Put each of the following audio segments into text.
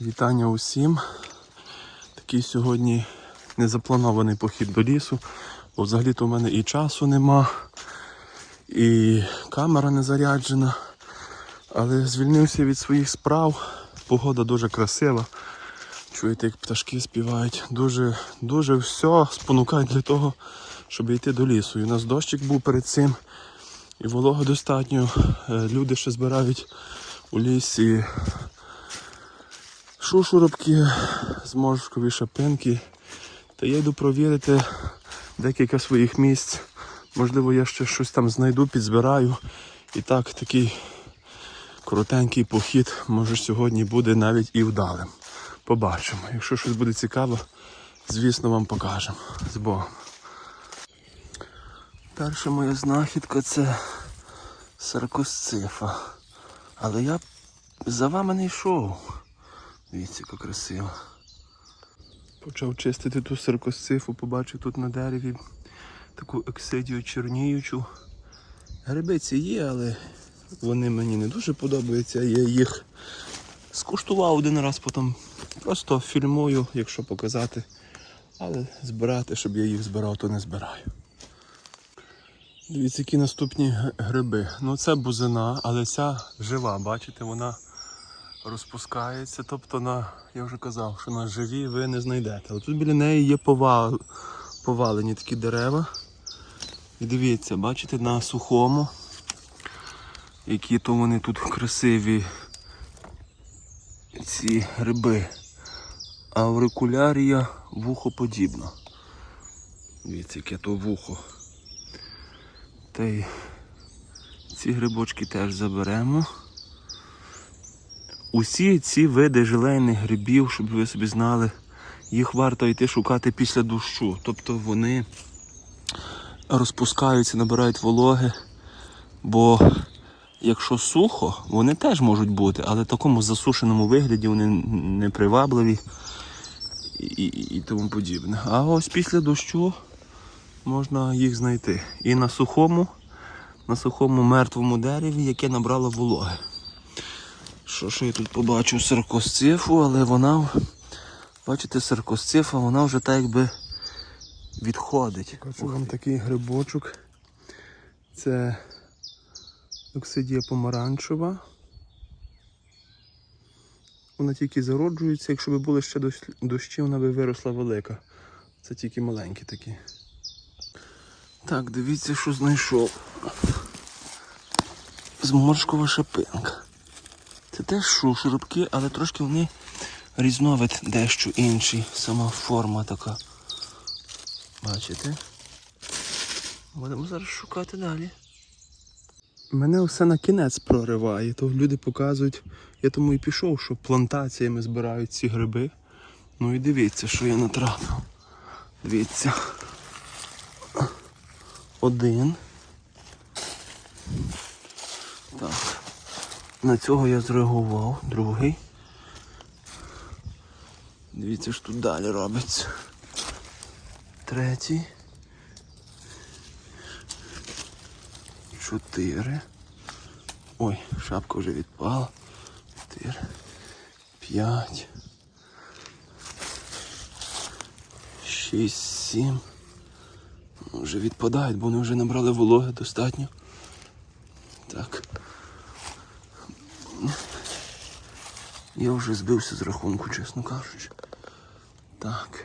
Вітання усім. Такий сьогодні незапланований похід до лісу, бо взагалі-то у мене і часу нема, і камера не заряджена. Але звільнився від своїх справ. Погода дуже красива. Чуєте, як пташки співають. Дуже, дуже все спонукає для того, щоб йти до лісу. І у нас дощик був перед цим, і волога достатньо. Е, Люди ще збирають у лісі шушуробки, зморшкові шапинки. Та я йду провірити декілька своїх місць. Можливо, я ще щось там знайду, підзбираю. І так, такий коротенький похід, може сьогодні буде навіть і вдалим. Побачимо. Якщо щось буде цікаво, звісно, вам покажемо. З Богом. Перша моя знахідка це саркосцифа. Але я за вами не йшов. Дивіться, яка красива. Почав чистити ту саркосцифу, побачив тут на дереві таку ексидію чорніючу. Грибиці є, але вони мені не дуже подобаються. Я їх скуштував один раз, потім просто фільмую, якщо показати. Але збирати, щоб я їх збирав, то не збираю. Дивіться, які наступні гриби. Ну це бузина, але ця жива, бачите, вона розпускається. Тобто на, я вже казав, що на живі ви не знайдете. Але тут біля неї є повал, повалені такі дерева. І дивіться, бачите, на сухому, які то вони тут красиві ці гриби. Аурикулярія вухоподібна. Дивіться, яке то вухо. Та й ці грибочки теж заберемо. Усі ці види желейних грибів, щоб ви собі знали, їх варто йти шукати після дощу. Тобто вони розпускаються, набирають вологи, бо якщо сухо, вони теж можуть бути, але в такому засушеному вигляді вони непривабливі і, і, і тому подібне. А ось після дощу можна їх знайти. І на сухому, на сухому мертвому дереві, яке набрало вологи. Що ж я тут побачив саркосцифу, але вона, бачите, саркосцифа, вона вже так якби відходить. Покажу вам такий грибочок. Це оксидія помаранчева. Вона тільки зароджується, якщо б були ще дощі, вона би виросла велика. Це тільки маленькі такі. Так, дивіться, що знайшов. Зморшкова шапинка. Це теж шушурубки, але трошки вони різновид дещо інший. Сама форма така. Бачите? Будемо зараз шукати далі. Мене все на кінець прориває, то люди показують. Я тому і пішов, що плантаціями збирають ці гриби. Ну і дивіться, що я натрапив. Дивіться. Один. На цього я зреагував. Другий. Дивіться, що тут далі робиться. Третій. Чотири. Ой, шапка вже відпала. Чотири. П'ять. Шість, сім. Ну, Вже відпадають, бо вони вже набрали вологи достатньо. Так. Я вже збився з рахунку, чесно кажучи. Так.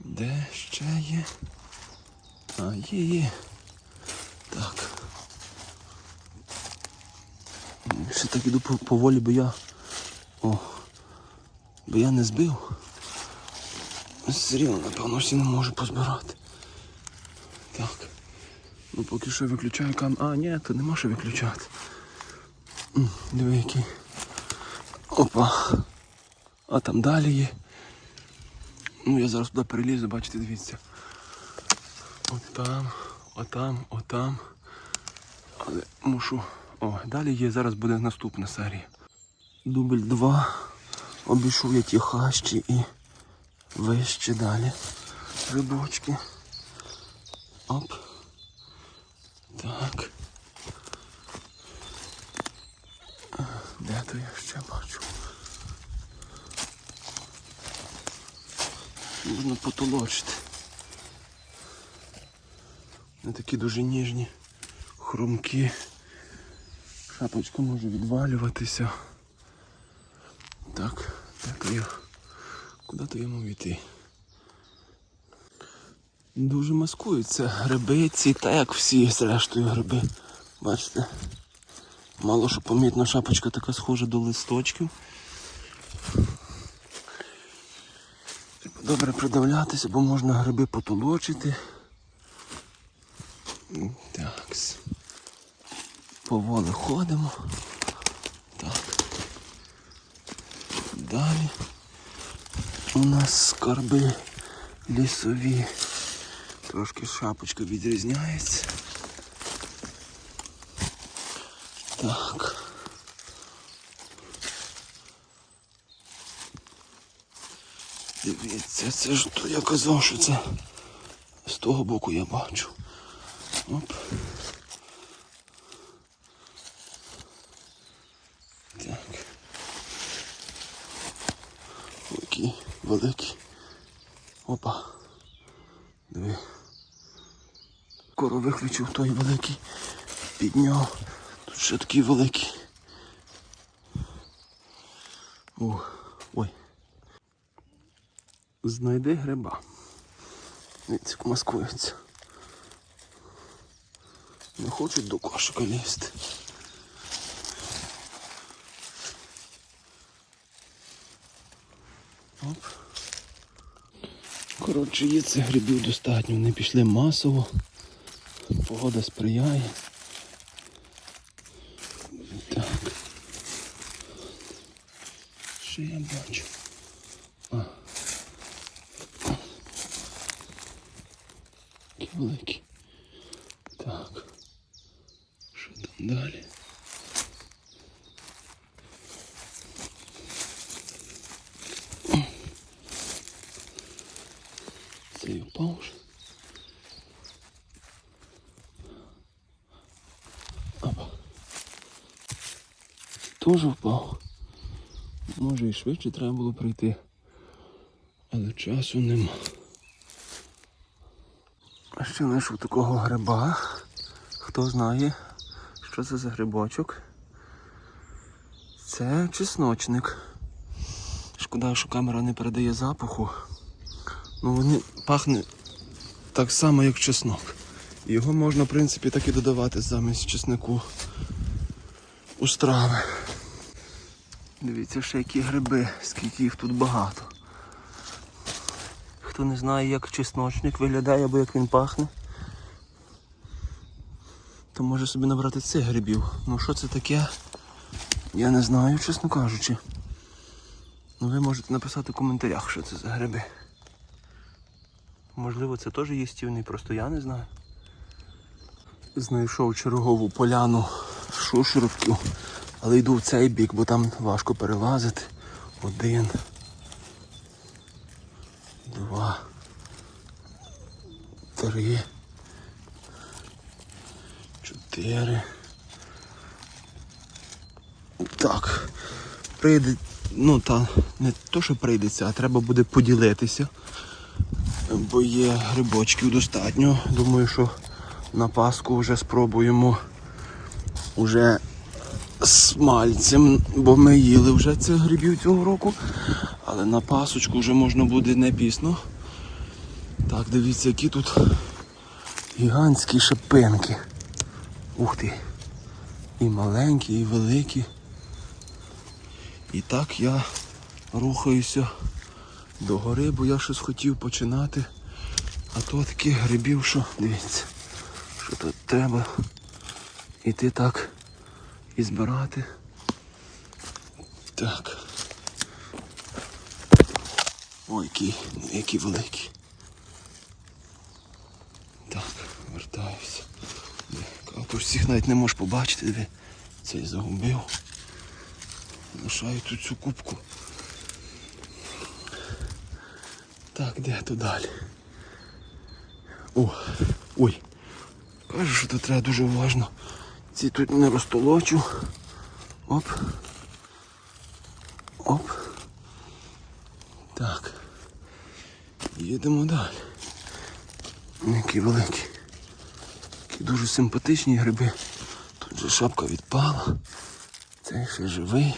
Де ще є? А, є, є. Так. Ще так іду поволі, бо я. О. Бо я не збив. Все напевно, всі не можу позбирати. Так. Ну поки що виключаю кам. А, ні, то нема що виключати. Диви який. Опа. А там далі є. Ну я зараз туди перелізу, бачите, дивіться. От там, отам, отам. Але мушу. О, далі є, зараз буде наступна серія. Дубль 2. Обійшов я ті хащі і вище далі. Рибочки. Оп. Так. Де то я ще бачу? Можна потолочити. Не такі дуже ніжні, хрумкі. Шапочка може відвалюватися. Так, де то я? Куди то йому йти? Дуже маскуються гриби ці, так як всі зрештою гриби. Бачите? Мало що помітно, шапочка така схожа до листочків. Добре придивлятися, бо можна гриби потолочити. Так. Поволі ходимо. Так. Далі у нас скарби лісові. Трошки шапочка відрізняється. Так. Дивіться, це ж то я казав, що це з того боку я бачу. Оп. Так. Який великий. Опа. Диви. Скоро виключив той великий. Підняв. Ще такий великий. О, ой. Знайди гриба. Дивіться, маскується. Не хочуть до кошика лізти. Оп. Коротше, є цих грибів достатньо. Вони пішли масово. Погода сприяє. Так. Що я бачу? А. Такі великі. Так. Що там далі? Цей упав вже. Опа. Впав. Може і швидше треба було прийти. Але часу нема. А ще знайшов такого гриба. Хто знає, що це за грибочок? Це чесночник. Шкода, що камера не передає запаху. Ну вони пахне так само, як чеснок. Його можна, в принципі, так і додавати замість чеснику у страви. Дивіться, ще які гриби, скільки їх тут багато. Хто не знає, як чесночник виглядає або як він пахне, то може собі набрати цих грибів. Ну що це таке? Я не знаю, чесно кажучи. Ну ви можете написати в коментарях, що це за гриби. Можливо, це теж їстівний, просто я не знаю. Знайшов чергову поляну шушерків, але йду в цей бік, бо там важко перелазити. Один. Два. Три. Чотири. Так. Прийде. Ну та не то, що прийдеться, а треба буде поділитися. Бо є грибочків достатньо. Думаю, що на Пасху вже спробуємо уже з мальцем, бо ми їли вже цих грибів цього року. Але на пасочку вже можна буде не пісно. Так, дивіться, які тут гігантські шипинки. Ух ти. І маленькі, і великі. І так я рухаюся до гори, бо я щось хотів починати. А то таких грибів, що дивіться, що тут треба іти так і збирати. Так. Ой, які, які великі. Так, вертаюся. А то ж всіх навіть не можеш побачити, де цей загубив. Лишаю тут цю кубку. Так, де то далі? О, ой. Кажу, що тут треба дуже уважно. Ці тут не розтолочу. Оп. Оп. Так. Їдемо далі. Які великі. Які дуже симпатичні гриби. Тут же шапка відпала. Цей ще живий.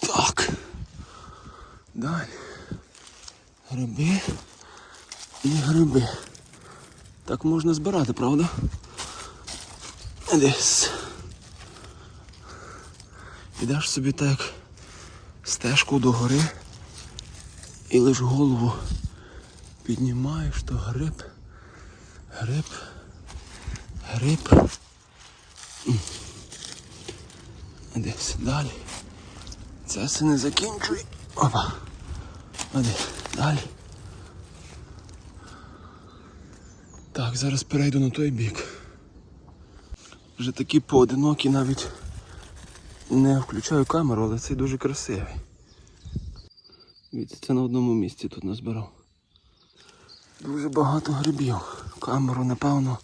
Так. Далі. Гриби і гриби. Так можна збирати, правда? Десь. Ідеш собі так стежку до гори і лиш голову піднімаєш, то гриб, гриб, гриб. Десь далі. Це все не закінчуй. Опа. А? Далі. Так, зараз перейду на той бік. Вже такі поодинокі навіть не включаю камеру, але цей дуже красивий. Дивіться, це на одному місці тут назбирав. Дуже багато грибів. Камеру, напевно,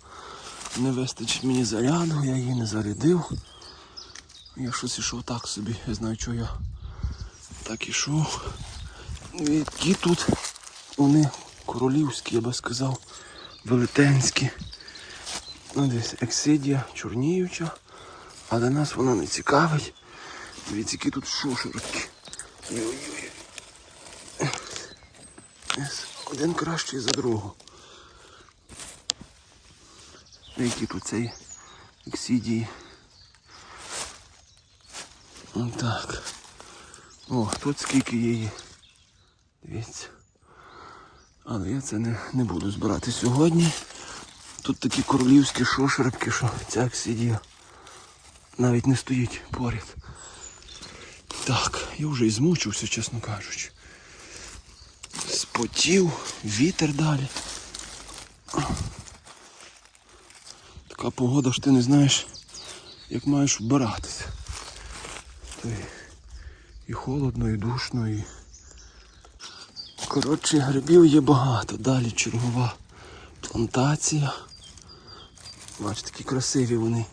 не вистачить мені заряду, я її не зарядив. Я щось ішов так собі, я знаю, що я так ішов. Які тут вони королівські, я би сказав, велетенські. Ну, десь ексидія чорніюча, але нас вона не цікавить. Дивіться, які тут шушерки. Один кращий за другого. Ну, Які тут цей ексидії. Так. О, тут скільки її. Дивіться. Але я це не, не буду збирати сьогодні. Тут такі королівські шошеребки, що ця ексидія навіть не стоїть поряд. Так, я вже і змучився, чесно кажучи. Спотів, вітер далі. Така погода, що ти не знаєш, як маєш вбиратися. І холодно, і душно, і. Коротше, грибів є багато. Далі чергова плантація. Бачите, такі красиві вони.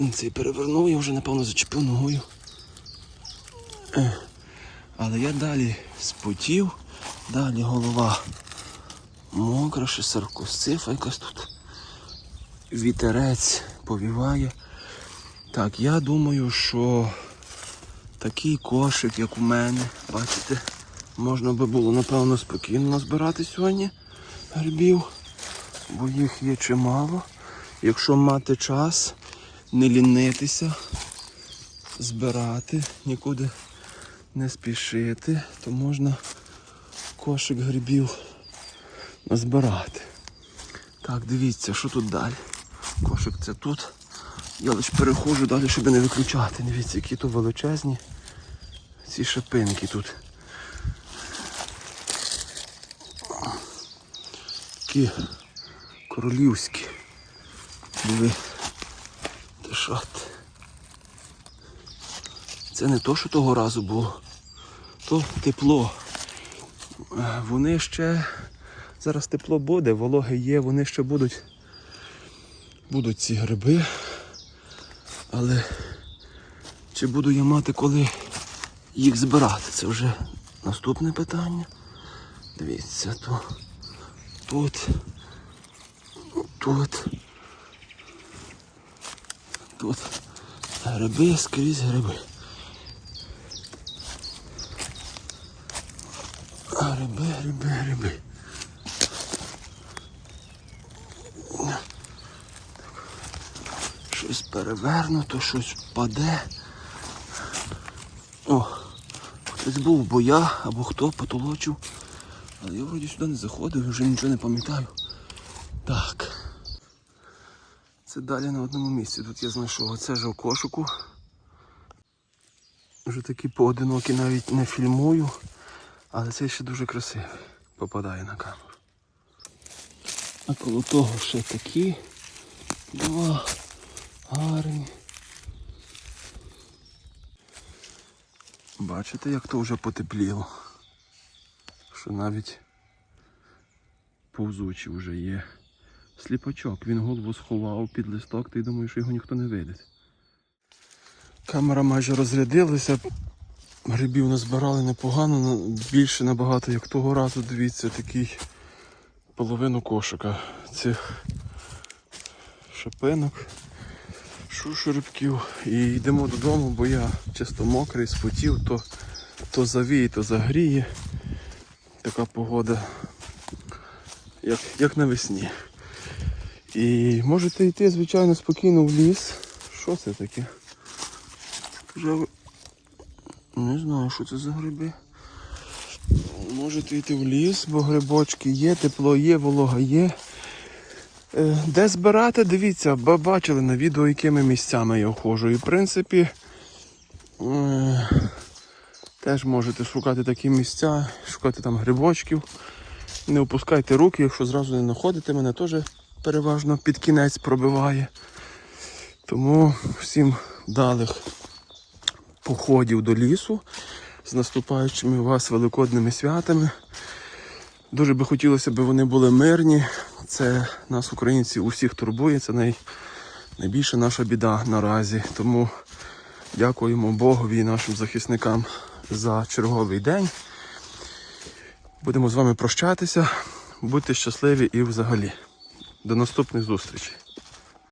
Він Цей перевернув, я вже напевно зачепив ногою. Е, Але я далі спотів, далі голова мокра, ще саркосцифа якась тут. Вітерець повіває. Так, я думаю, що такий кошик, як у мене, бачите, можна би було, напевно, спокійно назбирати сьогодні грибів, бо їх є чимало. Якщо мати час, не лінитися, збирати, нікуди не спішити, то можна кошик грибів назбирати. Так, дивіться, що тут далі. Кошик це тут. Я лише переходжу далі, щоб не виключати. Дивіться, які то величезні ці шипинки тут. Такі королівські. Диви. Ти? Це не то, що того разу було. То тепло. Е, Вони ще... Зараз тепло буде, вологи є, вони ще будуть. Будуть ці гриби. Але чи буду я мати коли їх збирати? Це вже наступне питання. Дивіться, то тут, тут, тут гриби скрізь гриби. Гриби, гриби, гриби. Щось перевернуто, щось впаде. О, хтось був, бо я або хто потолочив. Але я вроді сюди не заходив, вже нічого не пам'ятаю. Так. Це далі на одному місці. Тут я знайшов оце ж у кошику. Вже такі поодинокі навіть не фільмую, але цей ще дуже красивий. Попадає на камеру. А коло того ще такі два гарні. Бачите, як то вже потепліло? Що навіть повзучий вже є. Сліпачок, він голову сховав під листок, ти думаєш, що його ніхто не видить. Камера майже розрядилася. Грибів назбирали непогано, більше набагато, як того разу. Дивіться, такий половину кошика цих шипинок, шушербків. І йдемо додому, бо я чисто мокрий, спотів, то, то завіє, то загріє. Така погода, як, як навесні. І можете йти, звичайно, спокійно в ліс. Що це таке? Не знаю, що це за гриби. Можете йти в ліс, бо грибочки є, тепло є, волога є. Е, Де збирати, дивіться, ба- бачили на відео, якими місцями я ходжу. І в принципі е, теж можете шукати такі місця, шукати там грибочків. Не опускайте руки, якщо зразу не знаходите, мене теж переважно під кінець пробиває. Тому всім вдалих походів до лісу з наступаючими вас великодними святами. Дуже би хотілося, б вони були мирні. Це нас, українців, усіх турбує. Це най... найбільша наша біда наразі. Тому дякуємо Богові і нашим захисникам за черговий день. Будемо з вами прощатися. Будьте щасливі і взагалі. До наступних зустрічей.